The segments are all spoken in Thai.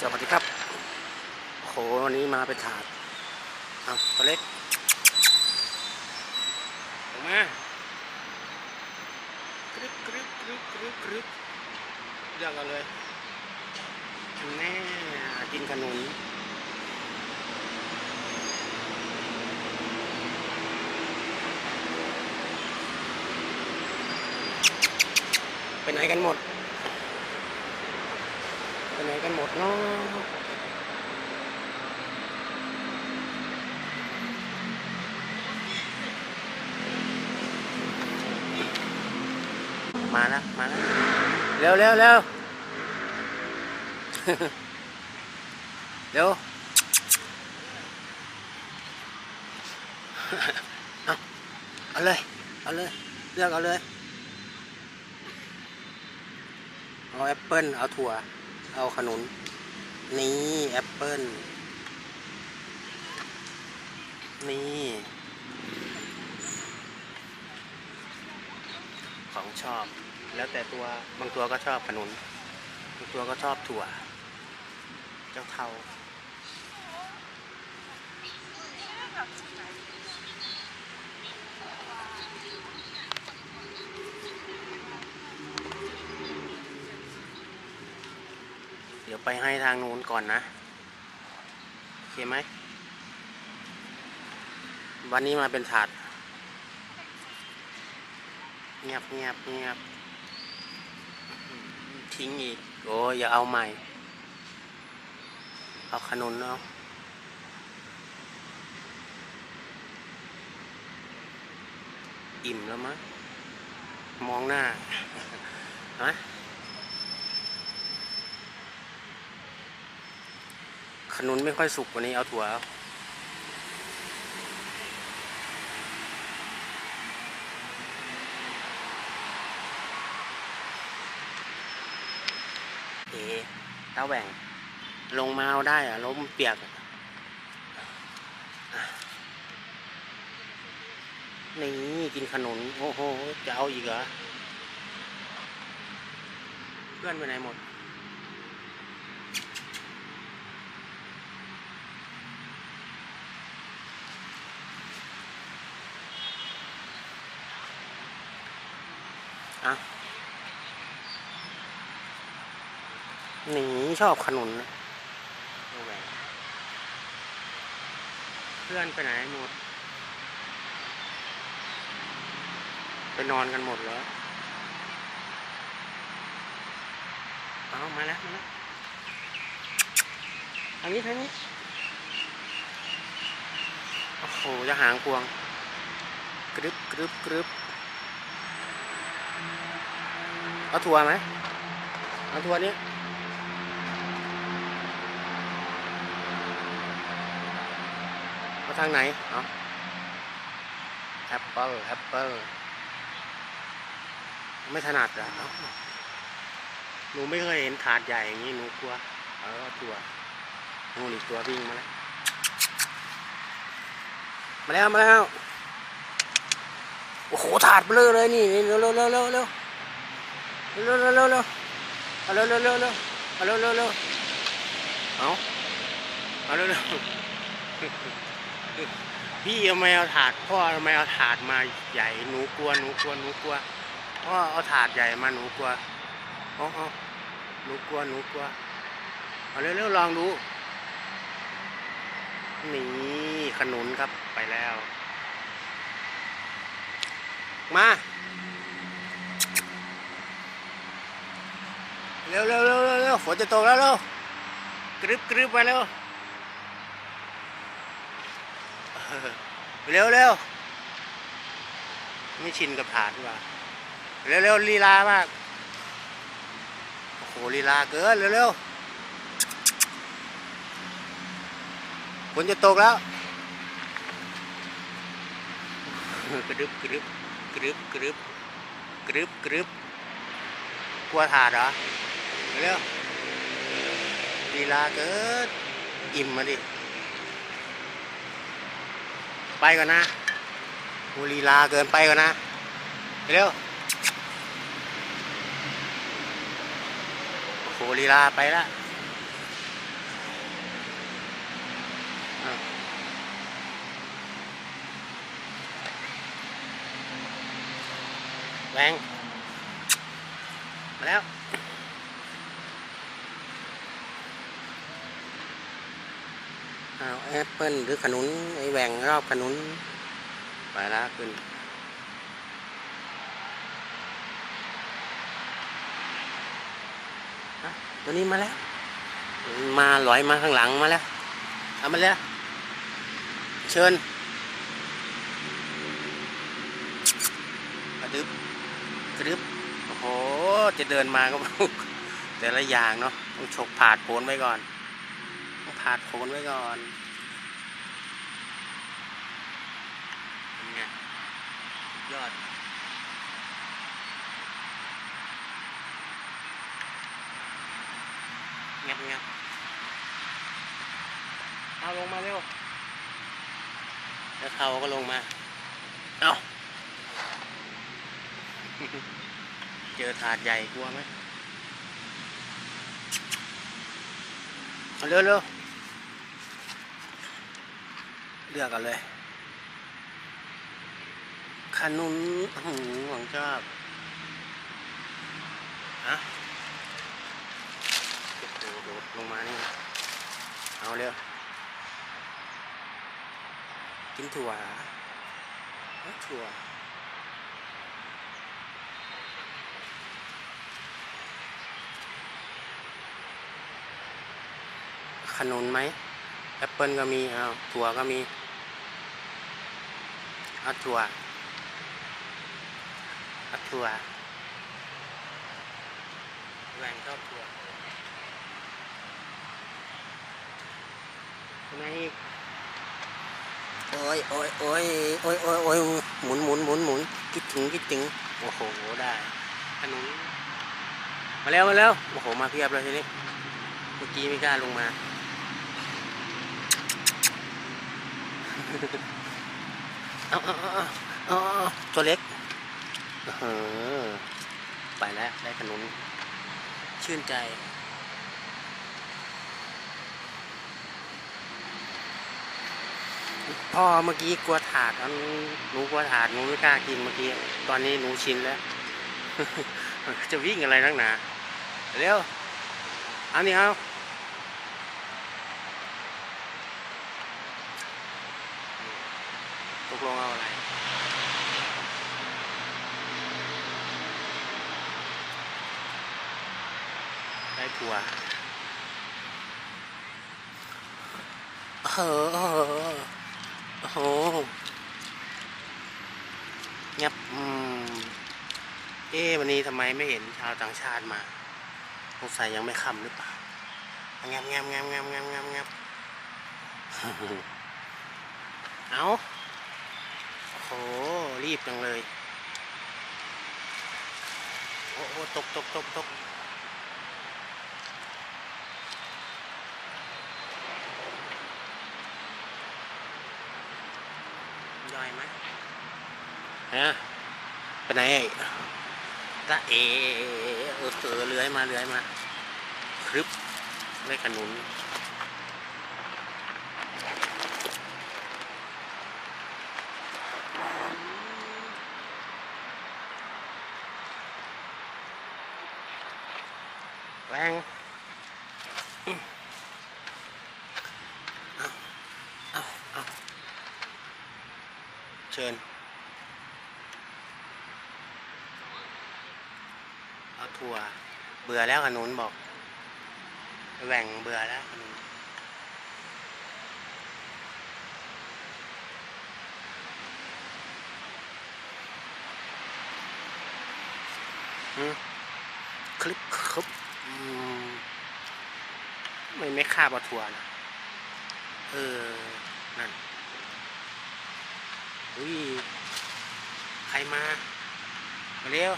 สวัสดีครับ โหวันนี้มาเป็นถาดเอาตัวเล็กออกมากรึบกรึบกรึบกรึบกรึบเลือกเอาเลยแน่กินขนุนไปไหนกันหมด กันหมดเนาะมาแล้วมาแล้ว เร็วเร็วเร็วเร็วเอาเอาเลย เอาเลย เลือกเอาเลย เอาแอปเปิ้ลเอาถั่ว เอาขนุน นี่แอปเปิ้ล นี่ ของชอบ แล้วแต่ตัวบางตัวก็ชอบขนุน บางตัวก็ชอบถั่ว เจ้าเทา ดี๋ยวไปให้ทางนู้นก่อนนะ โอเคไหม วันนี้มาเป็นถาด เงียบเงียบเงียบทิ้งอีก โอ้ยอย่าเอาใหม่ เอาขนุนเอาอิ่มแล้วมั้งมองหน้าฮะ ขนุนไม่ค่อยสุกว่านี้เอาถั่วเอ๋ตาแหว่ง ลงมาเอาได้อะล้มเปียกนี่กินขนุนโอ้โห จะเอาอีกเหรอ เพื่อนไปไหนหมด อะหนีชอบขนุนเพื่อนไปไหนหมด ไปนอนกันหมดแล้วเอามาแล้วมาแล้วทางนี้ทางนี้ โอ้โหจะหางพวงกรึบกรึบกรึบ เอาทัวร์ไหมเอาทัวร์นี้เอาทางไหนเอาแอปเปิลแอปเปิลไม่ถนัดอเอาหนูไม่เคยเห็นถาดใหญ่อย่างนี้หนูกลัวเอาทัวร์นู่นอีกตัววิ่งมาแล้วมาแล้วมาแล้วโอ้โหถาดเบลอเลยนี่เร็วเร็วเร็วเร็ว เร็วเร็วเร็วเร็วเร็วเอาเร็วเร็วเร็วเร็วเอาเร็วเร็วเร็วเอาเอาเร็วเร็วพี่ทำไมเอาถาดพ่อทำไมเอาถาดมาใหญ่หนูกลัวหนูกลัวหนูกลัวพ่อเอาถาดใหญ่มาหนูกลัวเอาเอหนูกลัวหนูกลัวเอาเร็วเร็วลองดูนี่ขนุนครับไปแล้ว มา ร็วเร็วเร็วเร็วเร็วฝนจะตกแล้วเร็วกรึบกรึบไปเร็วเออเร็วเร็วไม่ชินกับฐานว่ะเร็วเร็วลีลามากโอ้โหลีลาเกินเร็วเร็วฝนจะตกแล้วกรึบกรึบกรึบกรึบกรึบกรึบกลัวถาดเหรอ เร็วลีลาเกิด อิ่มมาดิ ไปก่อนนะกูลีลาเกินไปก่อนนะ เร็วโหลีลาไปละแรงมาแล้ว แอปเปิลหรือขนุนไอแหวงรอบขนุนไปละขึ้นอะตัวนี้มาแล้ว มาลอยมาข้างหลังมาแล้วเอามาแล้ว เชิญกระดึบกระดึบโอ้โห จะเดินมาก็ แต่ละอย่างเนาะต้องฉกผาดโผนไว้ก่อนต้องผาดโผนไว้ก่อนไง ยอดงับงับเอาลงมาเร็ว แล้วเขาก็ลงมา เอาเจอถาดใหญ่กลัวไหมเอาเร็วเร็วเลือกกันเลย ขนุนอื้อหือหวังชอบฮะโดดโดดลงมานี่ เอาเร็ว กินถั่วถั่วขนุนไหมแอปเปิลก็มี เอาถั่วก็มี เอาถั่ว เอาถั่วแหวงชอบถั่วทำไมอีกโอ้ยโอ้ยโอ้ยโอ้ยโอ้ยโอ้ยหมุนหมุนหมุนหมุนคิดถึงคิดถึงโอ้โหได้ขนุนมาแล้วมาแล้วโอ้โหมาเพียบเลยทีนี้เมื่อกี้ไม่กล้าลงมาเอาเอาเอาเอาเอาเอาตัวเล็ก เออไปแล้ว ได้ขนุนชื่นใจ พ่อเมื่อกี้กลัวถาดอันหนูกลัวถาดหนูไม่กล้ากินเมื่อกี้ ตอนนี้หนูชินแล้ว จะวิ่งอะไรนักหนาเร็วอานี่เอาตกลงเอาอะไร ลัวเออเอโอ้โหงับอืมเอ๊วันนี้ทำไมไม่เห็นชาวต่างชาติมาสงสัยยังไม่ค่ำหรือเปล่างับงับงับงับงับงับงับเอาโอ้โห รีบจังเลย โอ้โหตกตกตกตก ย่อยไหมฮะไปไหนเอ่ยตาเอเออเออเลื้อยมาเลื้อยมาครึบได้ขนุน แรงเอาเอาเอา เชิญ เอาถั่ว เบื่อแล้วขนุนบอก แหว่งเบื่อแล้วขนุนคลิปคลิปอืมไม่ไม่คาบเอาถั่วนะเออ อุ้ย ใครมา มาเร็ว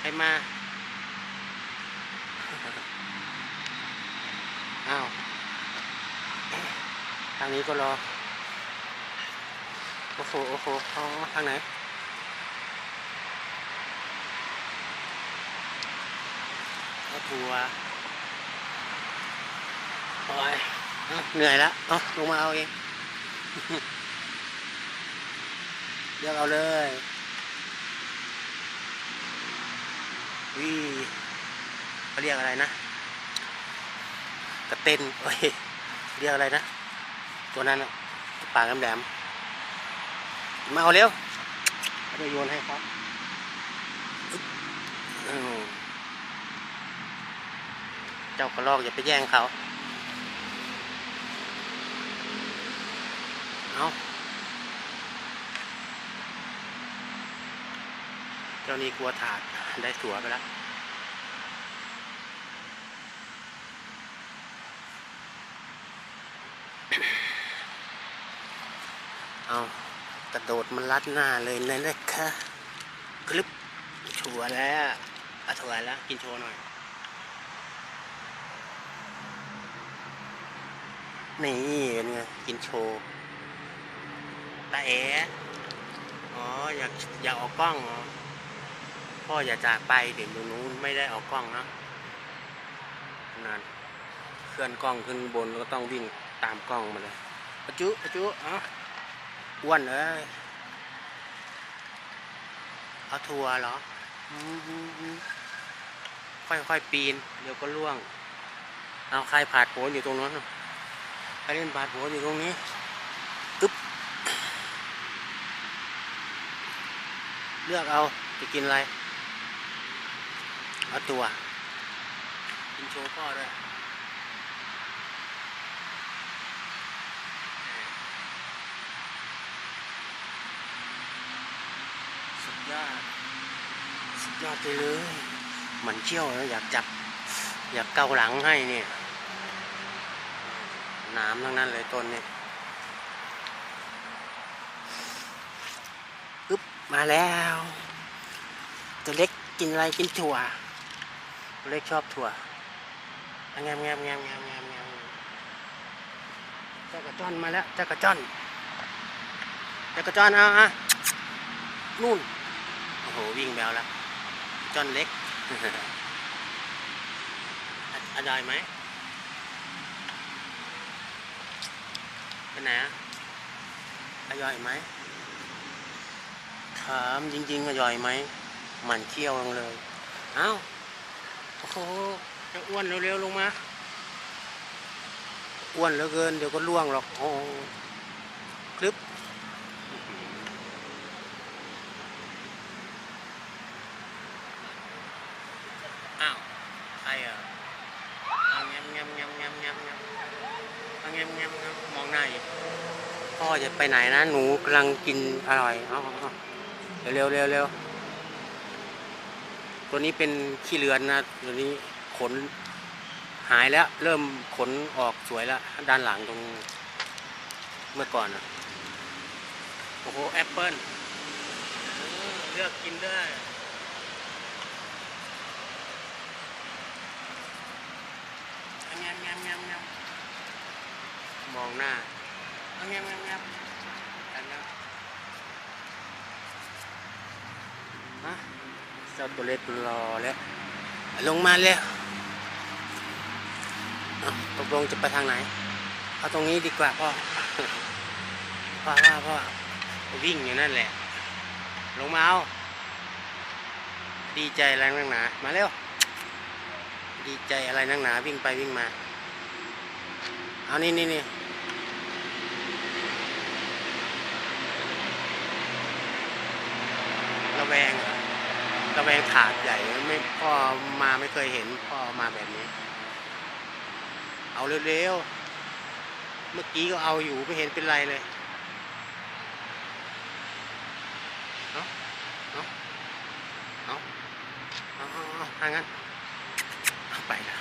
ใครมา อ้าว ทางนี้ก็รอ โอ้โห โอ้โหอ๋อทางไหนเอาทัวร์โอ้ยเอาเหนื่อยแล้วเอาลงมาเอาเอง เลือกเอาเลยวิเขาเรียกอะไรนะกระเต้นเอ้ยเรียกอะไรนะ ตัวนั้นอะปากแหลมมาเอาเร็วเอาไปโยนให้ครับเจ้ากระลอกอย่าไปแย่งเขา เอาเจ้านี่กลัวถาดได้ถั่วไปแล้วเอากระโดดมันรัดหน้าเลยนะนะคะคลิปถั่วแล้วอะถั่วแล้ว กินโชว์หน่อย นี่เป็นไง กินโชว์ ตาเอ๋อ๋ออยากอยากออกกล้องเหรอพ่ออย่าจากไปเด็กอยู่นู้นไม่ได้ออกกล้องเนาะนั่นเคลื่อนกล้องขึ้นบนแล้วก็ต้องวิ่งตามกล้องมาเลยอจุอจุเอ๋ออ้วนเอ้ยเอาทัวร์เหรออืมอืมอืมค่อยๆปีน เดี๋ยวก็ล่วง เอาใครผาดโผนอยู่ตรงนั้นน่ะใครเล่นผาดโผนอยู่ตรงนี้ตึ๊บ เลือกเอาจะกินอะไร เอาตัว กินโชว์พ่อด้วยสุดยอด สุดยอดไปเลยมันเชี่ยวแล้วอยากจับ อยากเกาหลังให้เนี่ยน้ำทั้งนั้นเลยต้นนี้ปึ๊ มาแล้ว ตัวเล็กกินอะไรกินถั่ว ตัวเล็กชอบถั่วอะแงมแงมแงมแงมแงมแงมเจ้ากระจ้อนมาแล้วเจ้ากระจ้อนเจ้ากระจ้อนเอาอะนู่นโอ้โหวิ่งแบวแล้วจ้อนเล็กออร่อยไหมไปไหนอะอร่อยไหม ถามจริง ๆอร่อยไหมหมันเคี้ยวลงเลยเอ้าโอ้โหจะอ้วนเร็วๆลงมาอ้วนเหลือเกินเดี๋ยวก็ล่วงหรอกโอ้คลึบอ้าวใครอะเอาแงมแงมแงมแงมแงมแงมเอาแงมแงมแงมมองหน้าอีกพ่อจะไปไหนนะหนูกำลังกินอร่อยเอาเอา เร็วเร็วเร็วตัวนี้เป็นขี้เลือนนะตัวนี้ขนหายแล้ว เริ่มขนออกสวยแล้ว ด้านหลังตรงเมื่อก่อนอะโอ้โหแอปเปิ้ลเลือกกินได้งามงามงามงามมองหน้าเอางามงามงามอันนั้นฮะเจ้าตัวเล็กรอแล้ว ลงมาแล้วตกลงจะไปทางไหน เอาตรงนี้ดีกว่าพ่อ พ่อพ่อพ่อวิ่งอยู่นั่นแหละ ลงมาเอา ดีใจอะไรนักหนา มาเร็ว ดีใจอะไรนักหนา วิ่งไปวิ่งมา เอานี่นี่นี่ระแวง รอระแวงถาดใหญ่ไม่พ่อมาไม่เคยเห็นพ่อมาแบบนี้ เอาเร็วๆเมื่อกี้ก็เอาอยู่ไม่เห็นเป็นไรเลยเอาเอาเอาเอาเอาทางนั้นเอาไปละ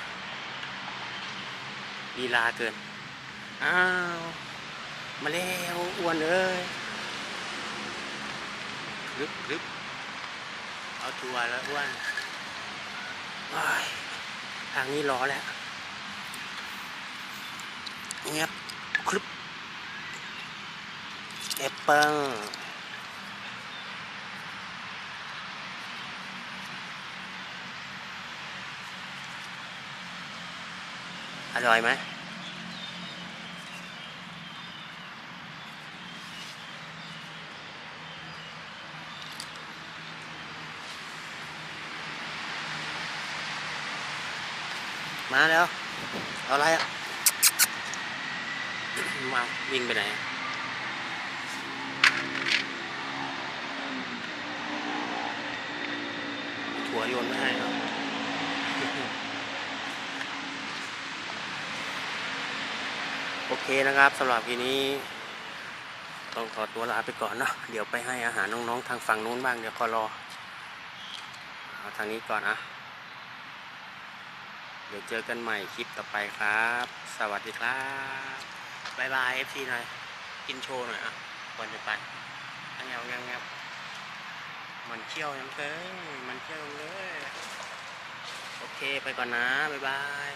ลีลาเกินอ้าวมาแล้วอ้วนเอ้ยลึบลึบ ตัวแล้วอ้วนว้ายทางนี้รอแล้วเงียบคลึบแอปเปิ้ลอร่อยไหม มาแล้ว เอาอะไรอะ มาวิ่งไปไหนถั่วโยนไม่ให้ครับโอเคนะครับสำหรับทีนี้ต้องขอตัวลาไปก่อนเนาะเดี๋ยวไปให้อาหารน้องๆ ทางฝั่งนู้นบ้างเดี๋ยวขอรอเอาทางนี้ก่อนนะ เดี๋ยวเจอกันใหม่คลิปต่อไปครับ สวัสดีครับบายบายเอฟซีหน่อย กินโชว์หน่อยอะก่อนจะไปอันเงาเงาเงมันเที่ยวยังเคยมันเที่ยวเลย โอเคไปก่อนนะ บ๊ายบาย